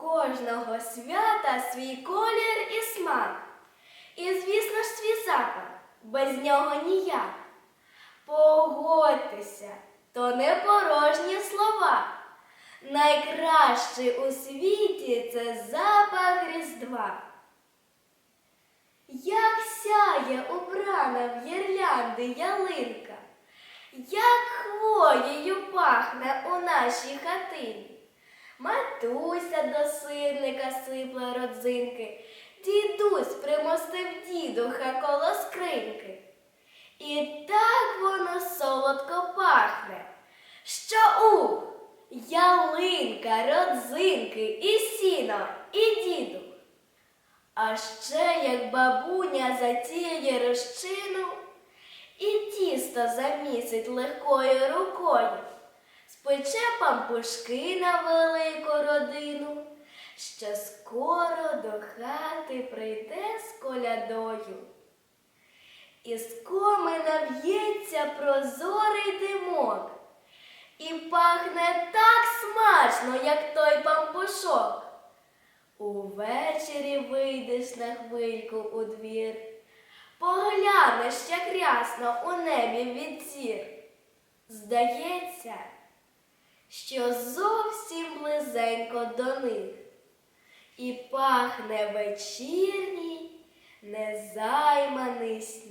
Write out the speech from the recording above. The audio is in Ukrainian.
кожного свята свій колір і смак. І, звісно ж, свій запах, без нього ніяк. Погодьтеся, то не порожні слова. Найкращий у світі це запах Різдва. Як сяє убрана в гірлянди ялинка, як хвоєю пахне у нашій хатині. Матуся до сирника сипла родзинки, дідусь примостив дідуха коло скриньки. І так воно солодко пахне, що ух, ялинка, родзинки, і сіно, і діду. А ще як бабуня затіє розчину і тісто замісить легкою рукою, спече пампушки на велику родину, що скоро до хати прийде з колядою. Із комина в'ється прозорий димок, і пахне так смачно, як той пампушок. Увечері вийдеш на хвильку у двір, поглянеш, як рясно у небі від зір. Здається, що зовсім близенько до них, і пахне вечірній незайманий сніг.